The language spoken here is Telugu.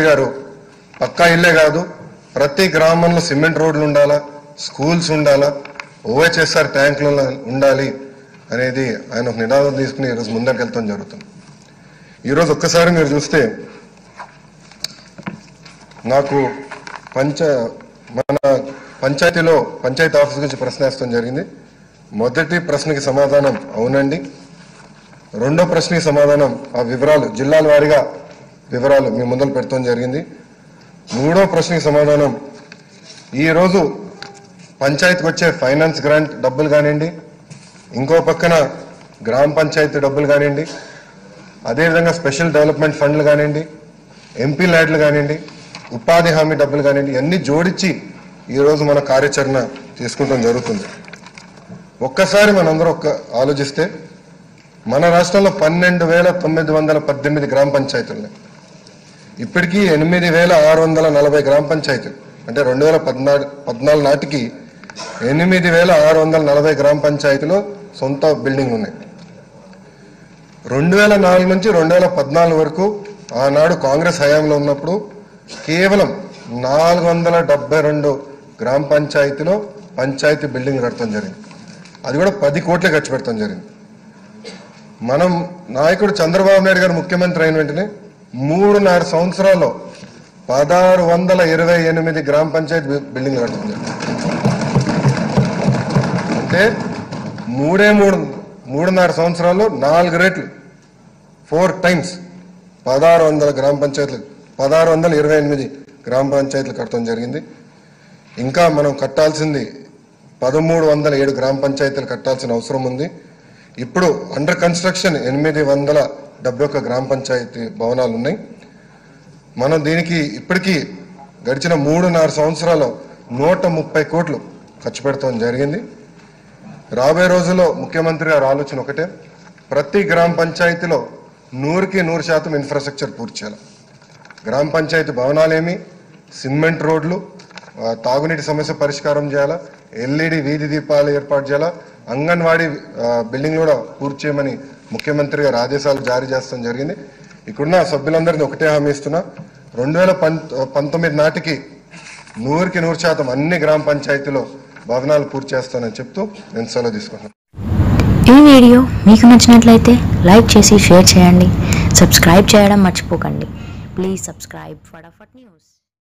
గారు పక్కా ఇల్లే కాదు ప్రతి గ్రామంలో సిమెంట్ రోడ్లు ఉండాలా స్కూల్స్ ఉండాలా ఓహెచ్ఎస్ఆర్ ట్యాంకులు ఉండాలి అనేది ఆయన ఒక నినాదం తీసుకుని ఈరోజు ముందరికెళ్తాం జరుగుతుంది. ఈరోజు ఒక్కసారి మీరు చూస్తే నాకు పంచ మన పంచాయతీలో పంచాయతీ ఆఫీస్ గురించి ప్రశ్న వేస్తాం జరిగింది. మొదటి ప్రశ్నకి సమాధానం అవునండి. రెండో ప్రశ్నకి సమాధానం ఆ వివరాలు జిల్లాల వారీగా వివరాలు మీ ముందలు పెడతాం జరిగింది. మూడో ప్రశ్నకి సమాధానం. ఈరోజు పంచాయతీకి వచ్చే ఫైనాన్స్ గ్రాంట్ డబ్బులు కానివ్వండి ఇంకో పక్కన గ్రామ పంచాయతీ డబ్బులు కానివ్వండి అదేవిధంగా స్పెషల్ డెవలప్మెంట్ ఫండ్లు కానివ్వండి ఎంపీ ల్యాడ్లు కానివ్వండి ఉపాధి హామీ డబ్బులు కానివ్వండి అన్ని జోడించి ఈరోజు మన కార్యాచరణ తీసుకుంటాం జరుగుతుంది. ఒక్కసారి మనందరూ ఒక్క ఆలోచిస్తే మన రాష్ట్రంలో పన్నెండు వేల తొమ్మిది వందల పద్దెనిమిది గ్రామ పంచాయతీలు ఉన్నాయి. ఇప్పటికీ ఎనిమిది వేల ఆరు వందల నలభై గ్రామ పంచాయతీలు అంటే రెండు వేల పద్నాలుగు పద్నాలుగు నాటికి ఎనిమిది వేల ఆరు వందల నలభై గ్రామ పంచాయతీలో సొంత బిల్డింగ్ ఉన్నాయి. రెండు వేల నాలుగు నుంచి రెండు వేల పద్నాలుగు వరకు ఆనాడు కాంగ్రెస్ హయాంలో ఉన్నప్పుడు కేవలం నాలుగు వందల డెబ్బై రెండు గ్రామ పంచాయతీలో పంచాయతీ బిల్డింగ్ కడతాం జరిగింది. అది కూడా పది కోట్లు ఖర్చు పెడతాం జరిగింది. మనం నాయకుడు చంద్రబాబు నాయుడు గారు ముఖ్యమంత్రి అయిన వెంటనే మూడున్నర సంవత్సరాల్లో పదహారు వందల ఇరవై ఎనిమిది గ్రామ పంచాయతీ బి- బిల్డింగ్ కడతాం అంటే మూడే మూడు మూడున్నర సంవత్సరాల్లో నాలుగు రేట్లు ఫోర్ టైమ్స్ పదహారు వందల గ్రామ పంచాయతీలు పదహారు వందల ఇరవై ఎనిమిది గ్రామ పంచాయతీలు కట్టడం జరిగింది. ఇంకా మనం కట్టాల్సింది పదమూడు వందల ఏడు గ్రామ పంచాయతీలు కట్టాల్సిన అవసరం ఉంది. ఇప్పుడు అండర్ కన్స్ట్రక్షన్ ఎనిమిది వందల డెబ్బై ఒక్క గ్రామ పంచాయతీ భవనాలు ఉన్నాయి మనం దీనికి ఇప్పటికీ గడిచిన మూడున్నర సంవత్సరాలు నూట ముప్పై కోట్లు ఖర్చు పెడతాం జరిగింది. రాబోయే రోజుల్లో ముఖ్యమంత్రి గారు ఆలోచన ఒకటే ప్రతి గ్రామ పంచాయతీలో నూరుకి నూరు శాతం ఇన్ఫ్రాస్ట్రక్చర్ పూర్తి చేయాలి. గ్రామ పంచాయతీ భవనాలేమి సిమెంట్ రోడ్లు తాగునీటి సమస్య పరిష్కారం చేయాలా ఎల్ఈడి వీధి దీపాలు ఏర్పాటు చేయాలా అంగన్వాడీ బిల్డింగ్లు బిల్డింగ్ కూడా పూర్తి చేయమని ముఖ్యమంత్రి గారు ఆదేశాలు జారీ చేస్తాం జరిగింది. ఇక్కడున్న సభ్యులందరినీ ఒకటే హామీ ఇస్తున్నా. రెండు వేల పంతొమ్మిది నాటికి నూరుకి నూరు శాతం అన్ని గ్రామ పంచాయతీలో భవనాలు పూర్తి చేస్తానని చెప్తూ నేను సెలవు తీసుకుంటున్నాను ఈ వీడియో మీకు నచ్చినట్లయితే లైక్ చేసి షేర్ చేయండి. సబ్స్క్రైబ్ చేయడం మర్చిపోకండి. Please subscribe Fatafat news.